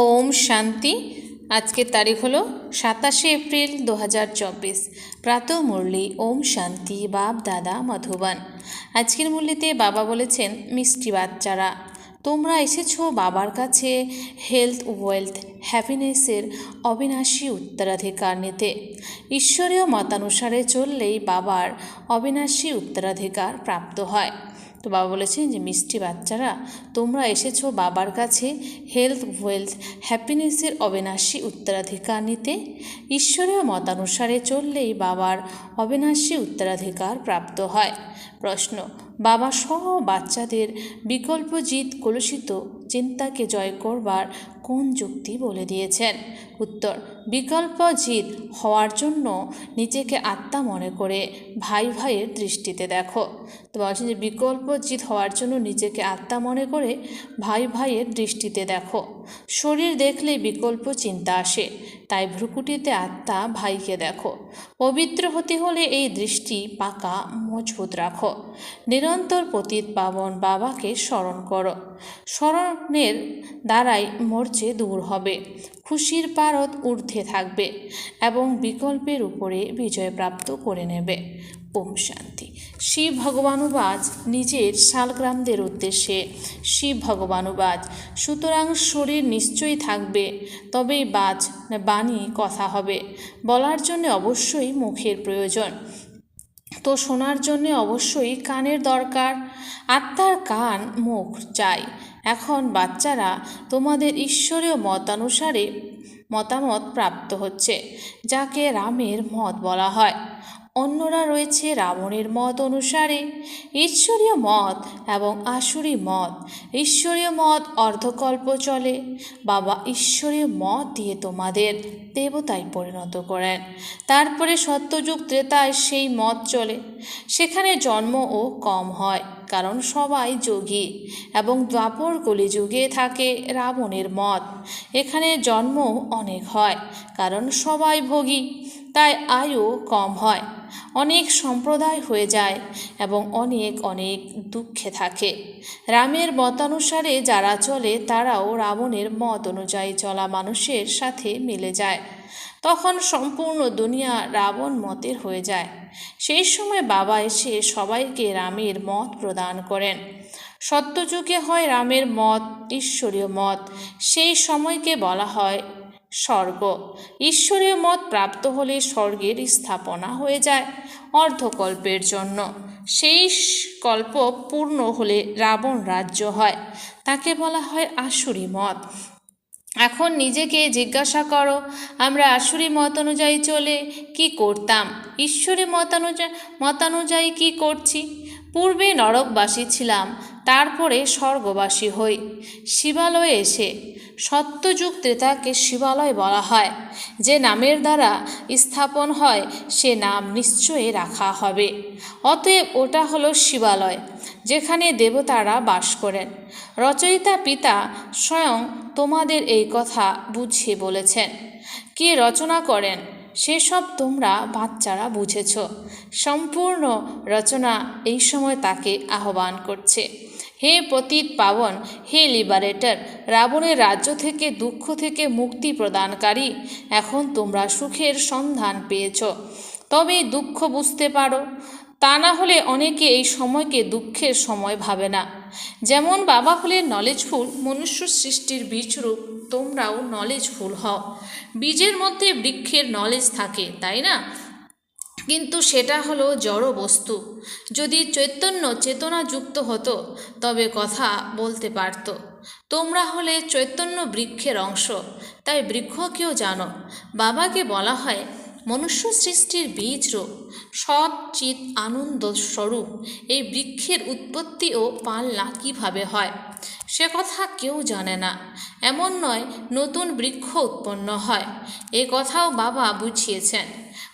ওম শান্তি। আজকের তারিখ হলো সাতাশে এপ্রিল দু হাজার চব্বিশ। প্রাত মুরলি, ওম শান্তি, বাপ, দাদা, মধুবান। আজকের মুরলিতে বাবা বলেছেন, মিষ্টি বাচ্চারা, তোমরা এসেছ বাবার কাছে হেলথ ওয়েলথ হ্যাপিনেসের অবিনাশী উত্তরাধিকার নিতে। ঈশ্বরীয় মতানুসারে চললেই বাবার অবিনাশী উত্তরাধিকার প্রাপ্ত হয়। তো বাবা বলেছেন যে, মিষ্টি বাচ্চারা, তোমরা এসেছ বাবার কাছে হেলথ ওয়েলথ হ্যাপিনেসের অবিনাশী উত্তরাধিকার নিতে ঈশ্বরীয় মতানুসারে চললেই বাবার অবিনাশী উত্তরাধিকার প্রাপ্ত হয়। প্রশ্ন বাবা সহ বাচ্চাদের বিকল্প জিত কলুষিত চিন্তাকে জয় করবার কোন যুক্তি বলে দিয়েছেন? উত্তর, বিকল্প জিত হওয়ার জন্য নিজেকে আত্মা মনে করে ভাই ভাইয়ের দৃষ্টিতে দেখো। তো বলছেন যে বিকল্প জিত হওয়ার জন্য নিজেকে আত্মা মনে করে ভাই ভাইয়ের দৃষ্টিতে দেখো। শরীর দেখলেই বিকল্প চিন্তা আসে। তাই ভ্রুকুটিতে আত্মা, ভাইকে দেখো। পবিত্র হতে হলে এই দৃষ্টি পাকা, মজবুত রাখো। নিরন্তর পতিত পাবন বাবাকে স্মরণ করো। স্মরণের দ্বারাই মরচে দূর হবে। খুশির পারদ ঊর্ধ্বে থাকবে এবং বিকল্পের উপরে বিজয় প্রাপ্ত করে নেবে। ওম শান্তি। শিব ভগবানুবাজ নিজের শালগ্রামদের উদ্দেশ্যে, শিব ভগবানুবাজ, সুতরাং শরীর নিশ্চয়ই থাকবে, তবেই বাজ বাণী কথা হবে, বলার জন্য অবশ্যই মুখের প্রয়োজন। তো শোনার জন্য অবশ্যই কানের দরকার, আত্মার কান মুখ চাই। এখন বাচ্চারা তোমাদের ঈশ্বরীয় মতানুসারে মতামত প্রাপ্ত হচ্ছে, যাকে রামের মত বলা হয়। অন্যরা রয়েছে রাবণের মত অনুসারে, ঈশ্বরীয় মত এবং আসুরি মত। ঈশ্বরীয় মত অর্ধকল্প চলে। বাবা ঈশ্বরীয় মত দিয়ে তোমাদের দেবতায় পরিণত করেন। তারপরে সত্যযুগ ত্রেতায় সেই মত চলে। সেখানে জন্মও কম হয়, কারণ সবাই যোগী এবং দ্বাপর কলিযুগে থাকে রাবণের মত। এখানে জন্ম অনেক হয়, কারণ সবাই ভোগী, তাই আয়ু কম হয়। অনেক সম্প্রদায় হয়ে যায় এবং অনেক অনেক দুঃখে থাকে। রামের মতানুসারে যারা চলে, তারাও রাবণের মত অনুযায়ী চলা মানুষের সাথে মিলে যায়। তখন সম্পূর্ণ দুনিয়া রাবণ মতের হয়ে যায়। সেই সময় বাবা এসে সবাইকে রামের মত প্রদান করেন। সত্যযুগে হয় রামের মত, ঈশ্বরীয় মত। সেই সময়কে বলা হয় স্বর্গ। ঈশ্বরীয় মত প্রাপ্ত হলে স্বর্গের স্থাপনা হয়ে যায় অর্ধকল্পের জন্য। সেই কল্প পূর্ণ হলে রাবণ রাজ্য হয়। তাকে বলা হয় আসুরি মত। এখন নিজেকে জিজ্ঞাসা করো, আমরা আসুরি মত অনুযায়ী চলে কি করতাম? ঈশ্বরী মতানুযায়ী মতানুযায়ী কি করছি? পূর্বে নরকবাসী ছিলাম, তারপরে স্বর্গবাসী হই। শিবালয়ে এসে সত্যযুগ ত্রেতাকে শিবালয় বলা হয়। যে নামের দ্বারা স্থাপন হয়, সে নাম নিশ্চয়ই রাখা হবে। অতএব ওটা হলো শিবালয়, যেখানে দেবতারা বাস করেন। রচয়িতা পিতা স্বয়ং তোমাদের এই কথা বুঝিয়ে বলেছেন। কে রচনা করেন? সেসব তোমরা বাচ্চারা বুঝেছ। সম্পূর্ণ রচনা এই সময় তাকে আহ্বান করছে। হে পতিত পাবন, হে লিবারেটর, রাবণের রাজ্য থেকে দুঃখ থেকে মুক্তি প্রদানকারী, এখন তোমরা সুখের সন্ধান পেয়েছ। তবে দুঃখ বুঝতে পারো, তা না হলে অনেকে এই সময়কে দুঃখের সময় ভাবে না। যেমন বাবা হলেন নলেজফুল মনুষ্য সৃষ্টির বীজরূপ। তোমরাও নলেজফুল হও। বীজের মধ্যে বৃক্ষের নলেজ থাকে, তাই না? কিন্তু সেটা হলো জড় বস্তু। যদি চৈতন্য চেতনাযুক্ত হতো, তবে কথা বলতে পারত। তোমরা হলে চৈতন্য বৃক্ষের অংশ। তাই বৃক্ষকেও জানো? বাবাকে বলা হয় মনুষ্য সৃষ্টির বীজ রূপ। সৎ চিত আনন্দ স্বরূপ। এই বৃক্ষের উৎপত্তি ও পালনা কীভাবে হয়? সে কথা কেউ জানে না। এমন নয়, নতুন বৃক্ষ উৎপন্ন হয়। এ কথাও বাবা বুঝিয়েছেন।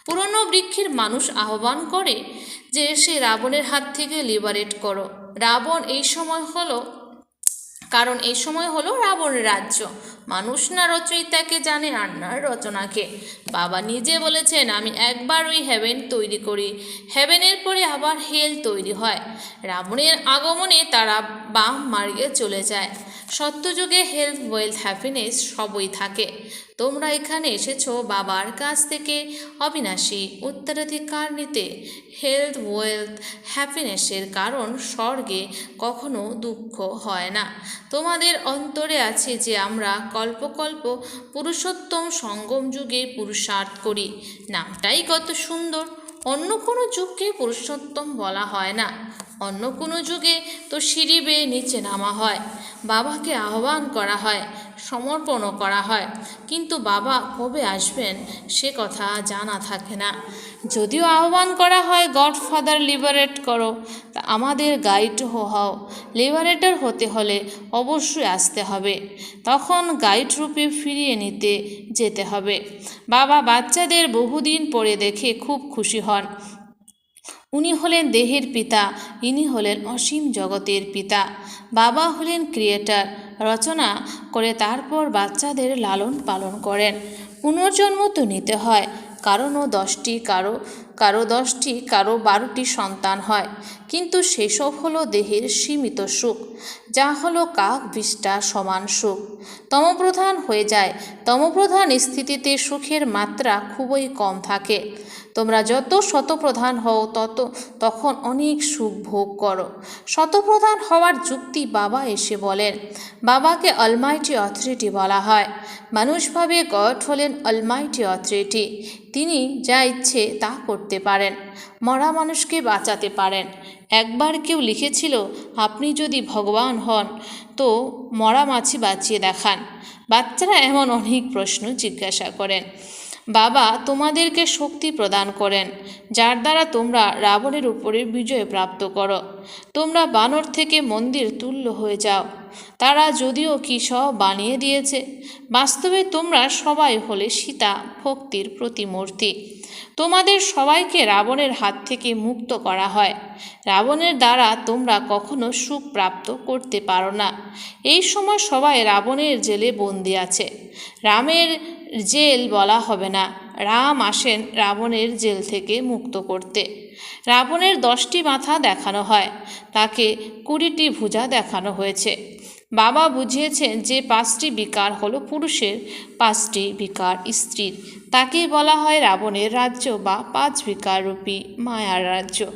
পুরনো বৃক্ষের মানুষ আহ্বান করে যে, সে রাবণের হাত থেকে লিবারেট করো। রাবণ এই সময় হলো, কারণ এই সময় হলো রাবণ রাজ্য। মানুষ না রচয়িতাকে জানে আর না রচনাকে। বাবা নিজে বলেছেন, আমি একবার ওই হেভেন তৈরি করি। হেভেনের পরে আবার হেল তৈরি হয়। রাবণের আগমনে তারা বাম মারিয়ে চলে যায়। সত্যযুগে হেলথ ওয়েলথ হ্যাপিনেস সবই থাকে। তোমরা এখানে এসেছ বাবার কাছ থেকে অবিনাশী। উত্তরাধিকার নিতে হেলথ ওয়েলথ হ্যাপিনেসের কারণ স্বর্গে কখনো দুঃখ হয় না। তোমাদের অন্তরে আছে যে আমরা কল্পকল্প পুরুষোত্তম সঙ্গম যুগে পুরুষার্থ করি। নামটাই কত সুন্দর। অন্য কোনো যুগকে পুরুষোত্তম বলা হয় না। অন্য কোনো যুগে তো সিঁড়ি বেয়ে নিচে নামা হয়। বাবাকে আহ্বান করা হয় সমর্পণও করা হয়। কিন্তু বাবা কবে আসবেন সে কথা জানা থাকে না। যদিও আহ্বান করা হয়, গডফাদার, লিবারেট করো। তা আমাদের গাইড হও লিবারেটর হতে হলে অবশ্যই আসতে হবে। তখন গাইড রূপে ফিরিয়ে নিতে যেতে হবে। বাবা বাচ্চাদের বহুদিন পরে দেখে খুব খুশি হন। উনি হলেন দেহের পিতা, ইনি হলেন অসীম জগতের পিতা। বাবা হলেন ক্রিয়েটার রচনা করে তারপর বাচ্চাদের লালন পালন করেন। পুনর্জন্ম তো নিতে হয়, কারণও দশটি কারও কারও দশটি, কারও বারোটি সন্তান হয়। কিন্তু সেসব হলো দেহের সীমিত সুখ, যা হলো কাক বিষ্টা সমান সুখ। তমপ্রধান হয়ে যায়, তমপ্রধান স্থিতিতে সুখের মাত্রা খুবই কম থাকে। তোমরা যত শতপ্রধান হও, তত, তখন অনেক সুখ ভোগ করো। শতপ্রধান হওয়ার যুক্তি বাবা এসে বলেন, বাবাকে অলমাইটি অথরিটি বলা হয়। মানুষভাবে গড হলেন অলমাইটি অথরিটি তিনি যা ইচ্ছে তা করতে পারেন, মরা মানুষকে বাঁচাতে পারেন। একবার কেউ লিখেছিল, আপনি যদি ভগবান হন, তো মরা মাছি বাঁচিয়ে দেখান। বাচ্চারা এমন অনেক প্রশ্ন জিজ্ঞাসা করেন। বাবা তোমাদেরকে শক্তি প্রদান করেন, যার দ্বারা তোমরা রাবণের উপরে বিজয় প্রাপ্ত করো। তোমরা বানর থেকে মন্দির তুল্য হয়ে যাও। তারা যদিও কি সব বানিয়ে দিয়েছে, বাস্তবে তোমরা সবাই হলে সীতা ভক্তির প্রতিমূর্তি। তোমাদের সবাইকে রাবণের হাত থেকে মুক্ত করা হয়। রাবণের দ্বারা তোমরা কখনো সুখ প্রাপ্ত করতে পারো না। এই সময় সবাই রাবণের জেলে বন্দি আছে। রামের জেল বলা হবে না। রাম আসেন রাবণের জেল থেকে মুক্ত করতে। রাবণের দশটি মাথা দেখানো হয়। তাকে কুড়িটি ভুজা দেখানো হয়েছে। বাবা বুঝিয়েছেন যে পাঁচটি বিকার হলো পুরুষের, পাঁচটি বিকার স্ত্রীর। তাকে বলা হয় রাবণের রাজ্য বা পাঁচ বিকার রূপী মায়ার রাজ্য।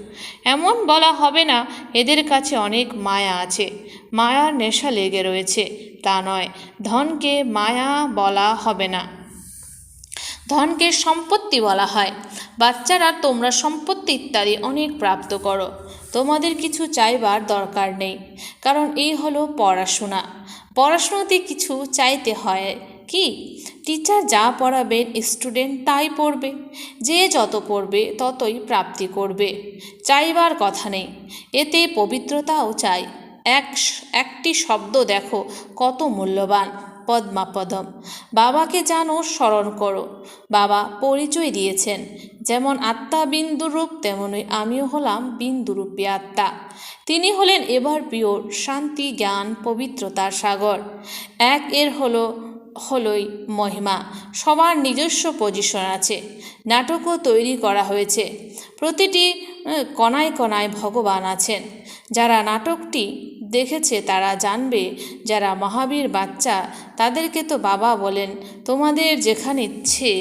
এমন বলা হবে না, এদের কাছে অনেক মায়া আছে। মায়ার নেশা লেগে রয়েছে। তা নয়, ধনকে মায়া বলা হবে না। ধনকে সম্পত্তি বলা হয়। বাচ্চারা তোমরা সম্পত্তি ইত্যাদি অনেক প্রাপ্ত করো। তোমাদের কিছু চাইবার দরকার নেই। কারণ এই হলো পড়াশোনা। পড়াশোনাতে কিছু চাইতে হয় কি? টিচার যা পড়াবেন স্টুডেন্ট তাই পড়বে। যে যত পড়বে ততই প্রাপ্তি করবে। চাইবার কথা নেই। এতে পবিত্রতাও চাই। এক একটি শব্দ দেখো, কত মূল্যবান। পদ্মাপদম। বাবাকে জানো, স্মরণ করো। বাবা পরিচয় দিয়েছেন। যেমন আত্মা বিন্দুরূপ তেমনই আমিও হলাম বিন্দুরূপী আত্মা। তিনি হলেন এবার পিওর শান্তি, জ্ঞান, পবিত্রতার সাগর। এক এর হলো, হলোই মহিমা। সবার নিজস্ব পজিশন আছে। নাটকও তৈরি করা হয়েছে। প্রতিটি কণায় কণায় ভগবান আছেন। যারা নাটকটি দেখেছে তারা জানবে, যারা মহাবীর বাচ্চা, তাদেরকে তো বাবা বলেন, তোমাদের যেখানে ইচ্ছে,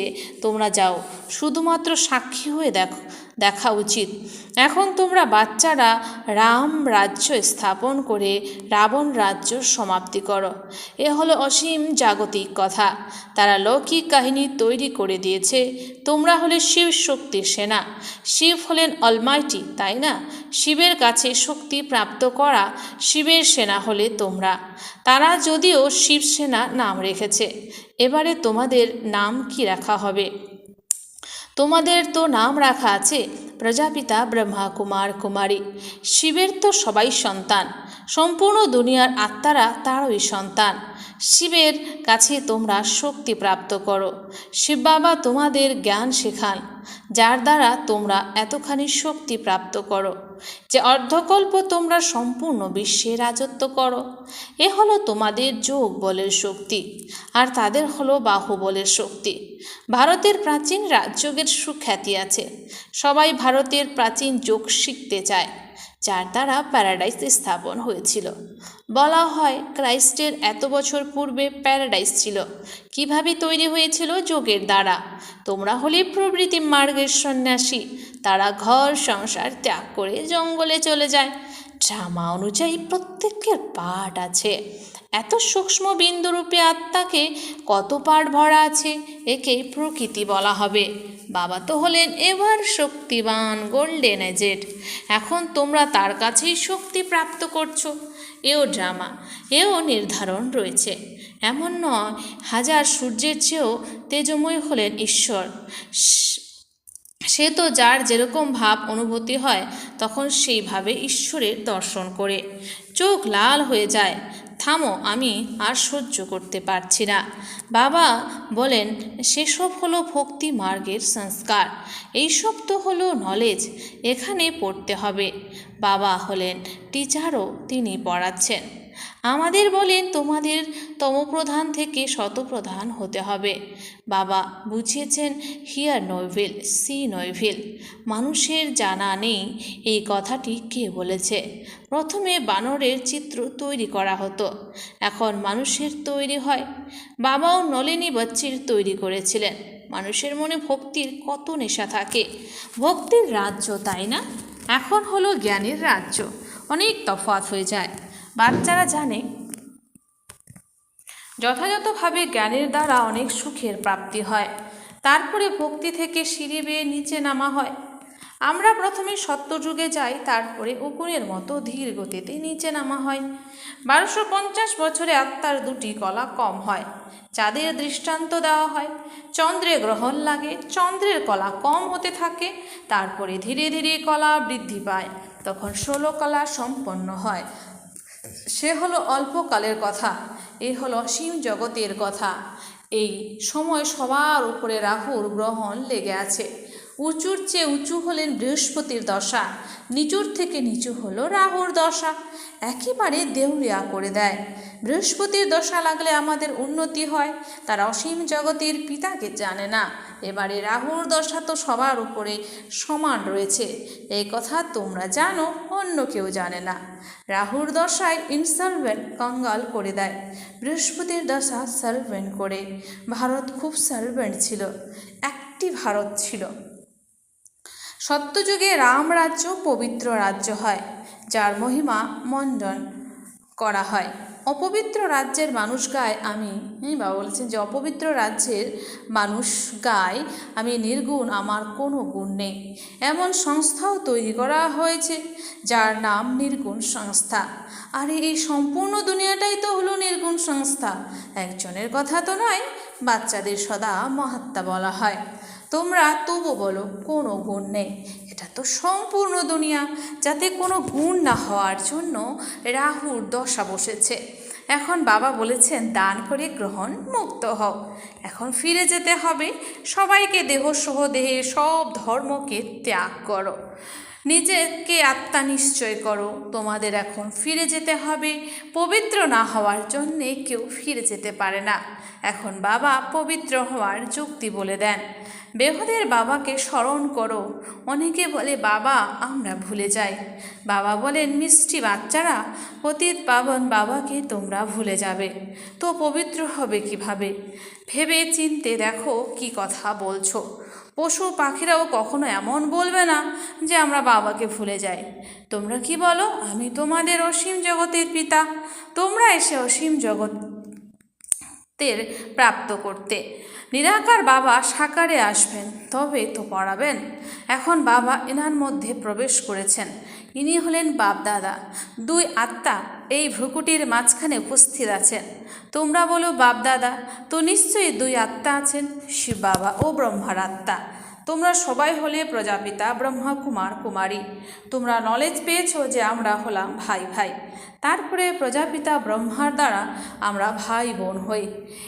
তোমরা যাও। শুধুমাত্র সাক্ষী হয়ে দেখো। দেখা উচিত। এখন তোমরা বাচ্চারা রাম রাজ্য স্থাপন করে রাবণ রাজ্য সমাপ্তি করো। এ হলো অসীম জাগতিক কথা। তারা লৌকিক কাহিনী তৈরি করে দিয়েছে। তোমরা হলে শিব শক্তির সেনা। শিব হলেন অলমাইটি তাই না? শিবের কাছে শক্তি প্রাপ্ত করা শিবের সেনা হলে তোমরা। তারা যদিও শিব সেনা নাম রেখেছে। এবারে তোমাদের নাম কি রাখা হবে? তোমাদের তো নাম রাখা আছে প্রজাপিতা ব্রহ্মা কুমার কুমারী। শিবের তো সবাই সন্তান। সম্পূর্ণ দুনিয়ার আত্মারা তারই সন্তান। শিবের কাছে তোমরা শক্তি প্রাপ্ত করো। শিব বাবা তোমাদের জ্ঞান শেখান, যার দ্বারা তোমরা এতখানি শক্তি প্রাপ্ত করো, যে অর্ধকল্প তোমরা সম্পূর্ণ বিশ্বে রাজত্ব করো। এ হলো তোমাদের যোগ বলের শক্তি, আর তাদের হলো বাহুবলের শক্তি। ভারতের প্রাচীন রাজযোগের সুখ্যাতি আছে। সবাই ভারতের প্রাচীন যোগ শিখতে চায়, যার দ্বারা প্যারাডাইস স্থাপন হয়েছিল। বলা হয়, ক্রাইস্টের এত বছর পূর্বে প্যারাডাইস ছিল। কীভাবে তৈরি হয়েছিল যোগের দ্বারা? তোমরা হলে প্রবৃতি মার্গের সন্ন্যাসী। তারা ঘর সংসার ত্যাগ করে জঙ্গলে চলে যায়। ড্রামা অনুযায়ী প্রত্যেকের পাঠ আছে। এত সূক্ষ্ম বিন্দুরূপে আত্মাকে কত পাঠ ভরা আছে, একে প্রকৃতি বলা হবে। বাবা তো হলেন এবার শক্তিবান গোল্ডেন এজেড। এখন তোমরা তার কাছেই শক্তি প্রাপ্ত করছ। এও ড্রামা, এও নির্ধারণ রয়েছে। এমন নয়, হাজার সূর্যের চেয়েও তেজময় হলেন ঈশ্বর। সে তো যার যেরকম ভাব অনুভূতি হয়, তখন সেইভাবে ঈশ্বরের দর্শন করে। চোখ লাল হয়ে যায়। থামো, আমি আর সহ্য করতে পারছি না। বাবা বলেন, সেসব হলো ভক্তি মার্গের সংস্কার। এইসব তো হলো নলেজ এখানে পড়তে হবে। বাবা হলেন, টিচারও তিনি পড়াচ্ছেন। আমাদের বলেন তোমাদের তমপ্রধান থেকে শতপ্রধান হতে হবে। বাবা বুঝিয়েছেন, হিয়ার নইভিল সি নইভিল মানুষের জানা নেই এই কথাটি কে বলেছে। প্রথমে বানরের চিত্র তৈরি করা হতো। এখন মানুষের তৈরি হয়। বাবাও নলিনী বচ্চির তৈরি করেছিলেন। মানুষের মনে ভক্তির কত নেশা থাকে। ভক্তির রাজ্য, তাই না? এখন হলো জ্ঞানের রাজ্য। অনেক তফাৎ হয়ে যায়। বাচ্চারা জানে, যথাযথভাবে জ্ঞানের দ্বারা অনেক সুখের প্রাপ্তি হয়। তারপরে ভক্তি থেকে সিঁড়ি বেয়ে নিচে নামা হয়। আমরা প্রথমে সত্যযুগে যাই, তারপরে উকুনের মতো ধীর গতিতে নিচে নামা হয়। বারোশো পঞ্চাশ বছরে আত্মার দুটি কলা কম হয়, চাঁদের দৃষ্টান্ত দেওয়া হয়। চন্দ্রে গ্রহণ লাগে, চন্দ্রের কলা কম হতে থাকে, তারপরে ধীরে ধীরে কলা বৃদ্ধি পায়। তখন ষোলো কলা সম্পন্ন হয়। সে হলো অল্পকালের কথা, এ হলো অসীম জগতের কথা। এই সময় সবার উপরে রাহুর গ্রহণ লেগে আছে। উঁচুর চেয়ে উঁচু হলেন বৃহস্পতির দশা, নিচুর থেকে নিচু হলো রাহুর দশা। একেবারে দেউলিয়া করে দেয়। বৃহস্পতির দশা লাগলে আমাদের উন্নতি হয়, তারা অসীম জগতের পিতাকে জানে না। এবারে রাহুর দশা তো সবার উপরে সমান রয়েছে। এই কথা তোমরা জানো, অন্য কেউ জানে না। রাহুর দশায় ইনসলভেন্ট কঙ্গাল করে দেয়। বৃহস্পতির দশা সার্ভেন্ট করে। ভারত খুব সার্ভেন্ট ছিল, একটি ভারত ছিল। সত্যযুগে রাম রাজ্য, পবিত্র রাজ্য হয়, যার মহিমা মণ্ডন করা হয়। অপবিত্র রাজ্যের মানুষ গায় আমি বাবা বলেছেন যে অপবিত্র রাজ্যের মানুষ গায় আমি নির্গুণ, আমার কোনো গুণ নেই। এমন সংস্থাও তৈরি করা হয়েছে, যার নাম নির্গুণ সংস্থা। আর, এই সম্পূর্ণ দুনিয়াটাই তো হলো নির্গুণ সংস্থা। একজনের কথা তো নয়, বাচ্চাদের সদা মহাত্মা বলা হয়। তোমরা তবু বলো, কোনো গুণ নেই। এটা তো সম্পূর্ণ দুনিয়া, যাতে কোনো গুণ না হওয়ার জন্য রাহুর দশা বসেছে। এখন বাবা বলেছেন, দান করে গ্রহণ মুক্ত হও। এখন ফিরে যেতে হবে। সবাইকে দেহসহ দেহে সব ধর্মকে ত্যাগ করো। নিজেকে আত্মা নিশ্চয় করো, তোমাদের এখন ফিরে যেতে হবে। পবিত্র না হওয়ার জন্যে কেউ ফিরে যেতে পারে না। এখন বাবা পবিত্র হওয়ার যুক্তি বলে দেন। বেহদের বাবাকে স্মরণ করো। অনেকে বলে, বাবা, আমরা ভুলে যাই। বাবা বলেন, মিষ্টি বাচ্চারা পতিত পাবন বাবাকে তোমরা ভুলে যাবে। তো পবিত্র হবে কীভাবে? ভেবে চিনতে দেখো কি কথা বলছো। পশু পাখিরাও কখনো এমন বলবে না যে আমরা বাবাকে ভুলে যাই। তোমরা কি বলো? আমি তোমাদের অসীম জগতের পিতা। তোমরা এসে অসীম জগতের প্রাপ্ত করতে। নিরাকার বাবা সাকারে আসবেন, তবে তো পড়াবেন। এখন বাবা এনার মধ্যে প্রবেশ করেছেন। ইনি হলেন বাপদাদা। দুই আত্মা এই ভ্রুকুটির মাঝখানে উপস্থিত আছেন। তোমরা বলো, বাপদাদা, তো নিশ্চয়ই দুই আত্মা আছেন? শিব বাবা ও ব্রহ্মার আত্মা। তোমরা সবাই হলে প্রজাপিতা ব্রহ্মা কুমার কুমারী। তোমরা নলেজ পেয়েছ যে আমরা হলাম ভাই ভাই। তারপরে প্রজাপিতা ব্রহ্মার দ্বারা আমরা ভাই বোন হই।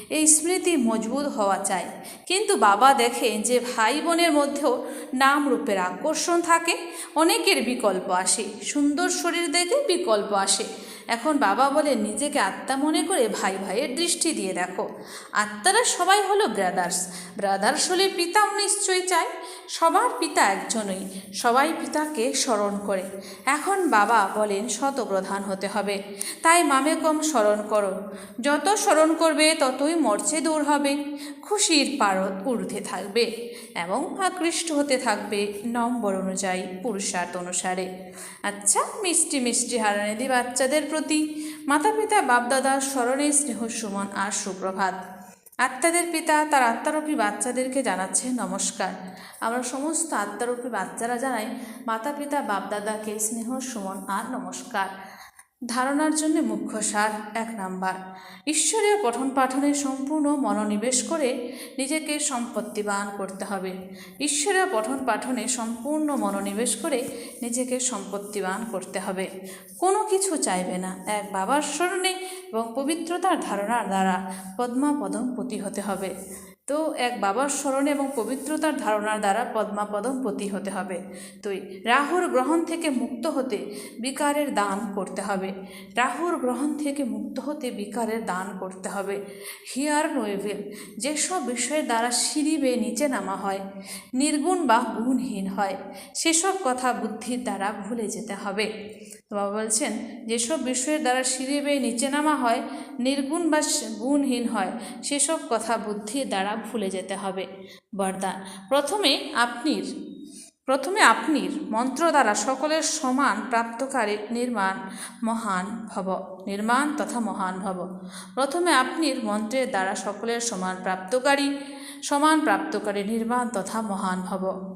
এই স্মৃতি মজবুত হওয়া চাই। কিন্তু বাবা দেখেন যে ভাই বোনের মধ্যেও নাম রূপের আকর্ষণ থাকে, অনেকের বিকল্প আসে। সুন্দর শরীর দেখে বিকল্প আসে। এখন বাবা বলে নিজেকে আত্মা মনে করে ভাই ভাইয়ের দৃষ্টি দিয়ে দেখো। আত্মারা সবাই হলো ব্রাদার্স ব্রাদার্স হলে পিতাও নিশ্চয়ই চায়, সবার পিতা একজনই, সবাই পিতাকে স্মরণ করে। এখন বাবা বলেন শতপ্রধান হতে হবে, তাই মামে কম স্মরণ করো। যত স্মরণ করবে, ততই মর্চে দূর হবে, খুশির পারদ ঊর্ধ্বে থাকবে। এবং আকৃষ্ট হতে থাকবে নম্বর অনুযায়ী পুরুষার্থ অনুসারে। আচ্ছা মিষ্টি মিষ্টি হারানিধি বাচ্চাদের প্রতি মাতা পিতা বাপদাদার স্মরণে স্নেহ সুমন আর সুপ্রভাত। আত্মাদের পিতা, তার আত্মারূপী বাচ্চাদেরকে জানাচ্ছে নমস্কার। আমরা সমস্ত আত্মারূপী বাচ্চারা জানাই মাতা পিতা বাপদাদাকে স্নেহ সুমন আর নমস্কার। ধারণার জন্য মুখ্য সার এক নাম্বার। ঈশ্বরের পঠন পাঠনে সম্পূর্ণ মনোনিবেশ করে নিজেকে সম্পত্তিবান করতে হবে। ঈশ্বরের পঠন পাঠনে সম্পূর্ণ মনোনিবেশ করে নিজেকে সম্পত্তিবান করতে হবে। কোনো কিছু চাইবে না, এক বাবার স্মরণে এবং পবিত্রতার ধারণার দ্বারা পদ্মা পদমপতি হতে হবে। তো এক বাবার স্মরণে এবং পবিত্রতার ধারণার দ্বারা পদ্মাপদম পতি হতে হবে। দুই, রাহুর গ্রহণ থেকে মুক্ত হতে বিকারের দান করতে হবে। রাহুর গ্রহণ থেকে মুক্ত হতে বিকারের দান করতে হবে। হিয়ার নৈভেল যেসব বিষয়ের দ্বারা সিঁড়ি বেয়ে নিচে নামা হয়, নির্গুণ বা গুণহীন হয়, সেসব কথা বুদ্ধির দ্বারা ভুলে যেতে হবে। বাবা বলছেন, যেসব বিষয়ের দ্বারা সিঁড়ি বেয়ে নিচে নামা হয়, নির্গুণ বা গুণহীন হয়, সেসব কথা বুদ্ধির দ্বারা ভুলে যেতে হবে। বরদান প্রথমে আপনির প্রথমে আপনির মন্ত্র দ্বারা সকলের সমান প্রাপ্তকারী নির্মাণ মহান ভব, নির্মাণ তথা মহান ভব। প্রথমে আপনির মন্ত্রের দ্বারা সকলের সমান প্রাপ্তকারী সমান প্রাপ্তকারী নির্মাণ তথা মহান ভব।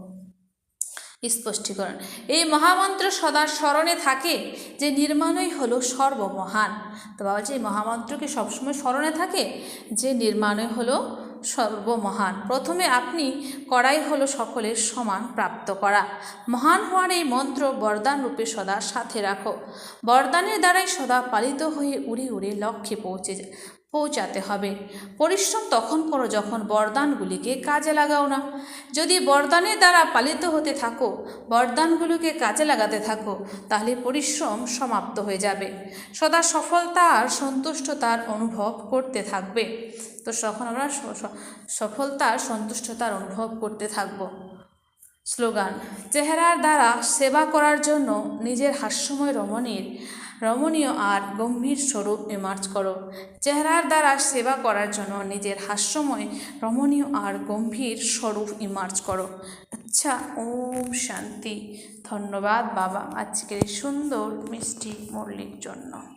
স্পষ্টীকরণ। এই মহামন্ত্র সদা স্মরণে থাকে যে নির্মাণই হলো সর্বমহান। তো বাবা যে এই মহামন্ত্রকে সবসময় স্মরণে থাকে? যে নির্মাণই হলো সর্বমহান। প্রথমে আপনি করাই হলো সকলের সমান প্রাপ্ত করা। মহান হওয়ার এই মন্ত্র বরদান রূপে সদা সাথে রাখো। বরদানের দ্বারাই সদা পালিত হয়ে উড়ে উড়ে লক্ষ্যে পৌঁছে পৌঁছাতে হবে। পরিশ্রম তখন করো যখন বরদানগুলিকে কাজে লাগাও না। যদি বরদানের দ্বারা পালিত হতে থাকো, বরদানগুলোকে কাজে লাগাতে থাকো, তাহলে পরিশ্রম সমাপ্ত হয়ে যাবে। সদা সফলতা আর সন্তুষ্টতার অনুভব করতে থাকবে। তো তখন আমরা সফলতার সন্তুষ্টতার অনুভব করতে থাকব। স্লোগান, চেহারার দ্বারা সেবা করার জন্য নিজের হাস্যময় রমণীর রমণীয় আর গম্ভীর স্বরূপ ইমার্জ করো। চেহারার দ্বারা সেবা করার জন্য নিজের হাস্যময়, রমণীয় আর গম্ভীর স্বরূপ ইমার্জ করো। আচ্ছা ওম শান্তি। ধন্যবাদ বাবা। আজকের এই সুন্দর মিষ্টি মুরলির জন্য।